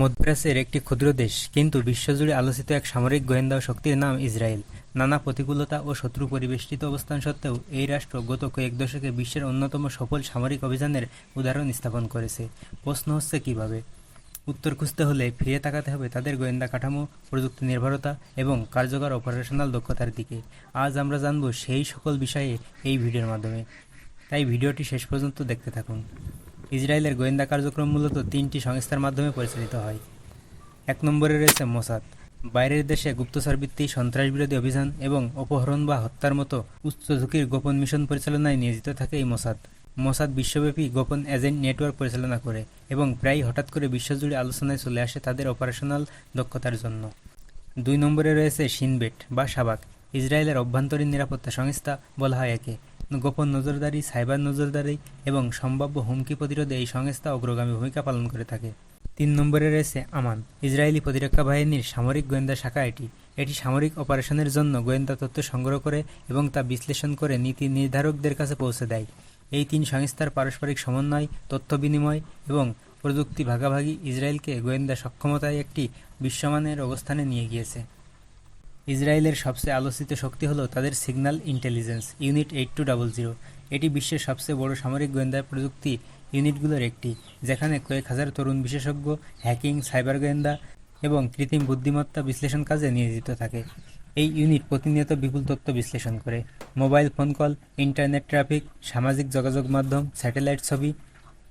মধ্যপ্রাচ্যের একটি ক্ষুদ্র দেশ, কিন্তু বিশ্বজুড়ে আলোচিত এক সামরিক গোয়েন্দা শক্তির নাম ইসরায়েল। নানা প্রতিকূলতা ও শত্রু পরিবেষ্টিত অবস্থান সত্ত্বেও এই রাষ্ট্র গত কয়েক দশকে বিশ্বের অন্যতম সফল সামরিক অভিযানের উদাহরণ স্থাপন করেছে। প্রশ্ন হচ্ছে কীভাবে? উত্তর খুঁজতে হলে ফিরে তাকাতে হবে তাদের গোয়েন্দা কাঠামো, প্রযুক্তি নির্ভরতা এবং কার্যকর অপারেশনাল দক্ষতার দিকে। আজ আমরা জানব সেই সকল বিষয়ে এই ভিডিওর মাধ্যমে। তাই ভিডিওটি শেষ পর্যন্ত দেখতে থাকুন। ইসরায়েলের গোয়েন্দা কার্যক্রম মূলত তিনটি সংস্থার মাধ্যমে পরিচালিত হয়। এক নম্বরে রয়েছে মোসাদ। বাইরের দেশে গুপ্তচরবৃত্তি সন্ত্রাসবিরোধী অভিযান এবং অপহরণ বা হত্যার মতো উচ্চ ঝুঁকির গোপন মিশন পরিচালনায় নিয়োজিত থাকে এই মোসাদ। মোসাদ বিশ্বব্যাপী গোপন এজেন্ট নেটওয়ার্ক পরিচালনা করে এবং প্রায় হঠাৎ করে বিশ্বজুড়ে আলোচনায় চলে আসে তাদের অপারেশনাল দক্ষতার জন্য। দুই নম্বরে রয়েছে সিনবেট বা সাবাক ইসরায়েলের অভ্যন্তরীণ নিরাপত্তা সংস্থা বলা হয় একে। গোপন নজরদারি, সাইবার নজরদারি এবং সম্ভাব্য হুমকি প্রতিরোধে এই সংস্থা অগ্রগামী ভূমিকা পালন করে থাকে। তিন নম্বরে রয়েছে আমান, ইসরায়েলি প্রতিরক্ষা বাহিনীর সামরিক গোয়েন্দা শাখা এটি। এটি সামরিক অপারেশনের জন্য গোয়েন্দা তথ্য সংগ্রহ করে এবং তা বিশ্লেষণ করে নীতি নির্ধারকদের কাছে পৌঁছে দেয়। এই তিন সংস্থার পারস্পরিক সমন্বয়, তথ্য বিনিময় এবং প্রযুক্তি ভাগাভাগি ইসরায়েলকে গোয়েন্দা সক্ষমতায় একটি বিশ্বমানের অবস্থানে নিয়ে গিয়েছে। ইসরায়েলের সবচেয়ে আলোচিত শক্তি হলো তাদের signal intelligence, unit eight two double zero. এটি বিশ্বের সবচেয়ে বড় সামরিক গোয়েন্দা প্রযুক্তি ইউনিটগুলোর একটি, যেখানে কয়েক হাজার তরুণ বিশেষজ্ঞ, হ্যাকিং, সাইবার গোয়েন্দা এবং কৃত্রিম বুদ্ধিমত্তা বিশ্লেষণ কাজে নিয়োজিত থাকে। এই ইউনিট প্রতিনিয়ত বিপুল তথ্য বিশ্লেষণ করে। Mobile phone call, internet traffic, সামাজিক যোগাযোগ মাধ্যম, স্যাটেলাইট ছবি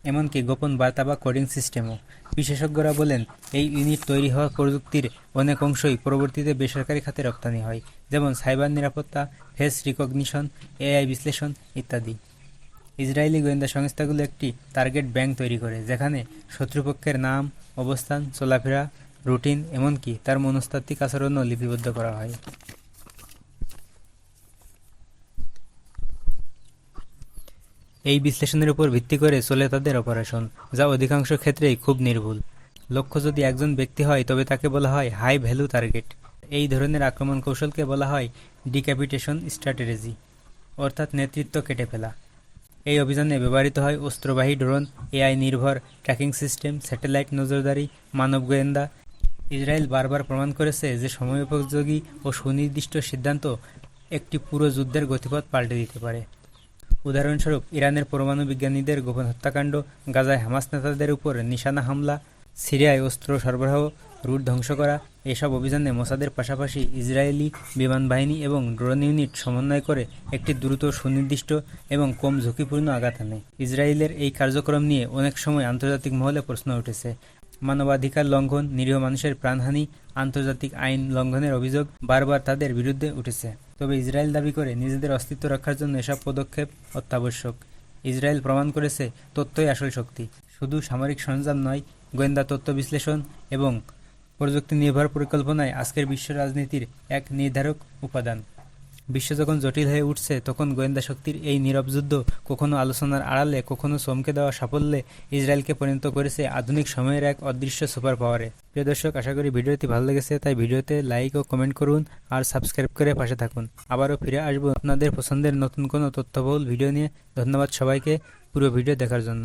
এমনকি গোপন বার্তা বা কোডিং সিস্টেমও। বিশেষজ্ঞরা বলেন, এই ইউনিট তৈরি হওয়া প্রযুক্তির অনেক অংশই পরবর্তীতে বেসরকারি খাতে রপ্তানি হয়, যেমন সাইবার নিরাপত্তা, ফেস রিকগনিশন, এআই বিশ্লেষণ ইত্যাদি। ইসরায়েলি গোয়েন্দা সংস্থাগুলো একটি টার্গেট ব্যাংক তৈরি করে, যেখানে শত্রুপক্ষের নাম, অবস্থান, চলাফেরা, রুটিন, এমনকি তার মনস্তাত্ত্বিক আচরণও লিপিবদ্ধ করা হয়। এই বিশ্লেষণের উপর ভিত্তি করে চলে তাদের অপারেশন, যা অধিকাংশ ক্ষেত্রেই খুব নির্ভুল। লক্ষ্য যদি একজন ব্যক্তি হয়, তবে তাকে বলা হয় হাই ভ্যালু টার্গেট। এই ধরনের আক্রমণ কৌশলকে বলা হয় ডিক্যাপিটেশন স্ট্র্যাটেজি, অর্থাৎ নেতৃত্ব কেটে ফেলা। এই অভিযানে ব্যবহৃত হয় অস্ত্রবাহী ড্রোন, এআই নির্ভর, ট্র্যাকিং সিস্টেম, স্যাটেলাইট নজরদারি, মানব গোয়েন্দা। ইসরায়েল বারবার প্রমাণ করেছে যে সময়োপযোগী ও সুনির্দিষ্ট সিদ্ধান্ত একটি পুরো যুদ্ধের গতিপথ পাল্টে দিতে পারে। উদাহরণস্বরূপ, ইরানের পরমাণু বিজ্ঞানীদের গোপন হত্যাকাণ্ড, গাজায় হামাস নেতাদের উপর নিশানা হামলা, সিরিয়ায় অস্ত্র সরবরাহ, রুট ধ্বংস করা, এসব অভিযানে মোসাদের পাশাপাশি ইসরায়েলি বিমান বাহিনী এবং ড্রোন ইউনিট সমন্বয় করে একটি দ্রুত সুনির্দিষ্ট এবং কম ঝুঁকিপূর্ণ আঘাত আনে। ইসরায়েলের এই কার্যক্রম নিয়ে অনেক সময় আন্তর্জাতিক মহলে প্রশ্ন উঠেছে। মানবাধিকার লঙ্ঘন, নিরীহ মানুষের প্রাণহানি, আন্তর্জাতিক আইন লঙ্ঘনের অভিযোগ বারবার তাদের বিরুদ্ধে উঠেছে। তবে ইসরায়েল দাবি করে নিজেদের অস্তিত্ব রক্ষার জন্য এসব পদক্ষেপ অত্যাবশ্যক। ইসরায়েল প্রমাণ করেছে তথ্যই আসল শক্তি। শুধু সামরিক সরঞ্জাম নয়, গোয়েন্দা তথ্য বিশ্লেষণ এবং প্রযুক্তি নির্ভর পরিকল্পনায় আজকের বিশ্ব রাজনীতির এক নির্ধারক উপাদান। বিশ্ব যখন জটিল হয়ে উঠছে, তখন গোয়েন্দা শক্তির এই নীরব যুদ্ধ কখনো আলোচনার আড়ালে, কখনো চমকে দেওয়া সাফল্যে ইসরায়েলকে পরিণত করেছে আধুনিক সময়ের এক অদৃশ্য সুপার পাওয়ারে প্রিয় দর্শক, আশা করি ভিডিওটি ভালো লেগেছে, তাই ভিডিওতে লাইক ও কমেন্ট করুন আর সাবস্ক্রাইব করে পাশে থাকুন। আবারও ফিরে আসব আপনাদের পছন্দের নতুন কোনো তথ্যবহুল ভিডিও নিয়ে। ধন্যবাদ সবাইকে, পুরো ভিডিও দেখার জন্য।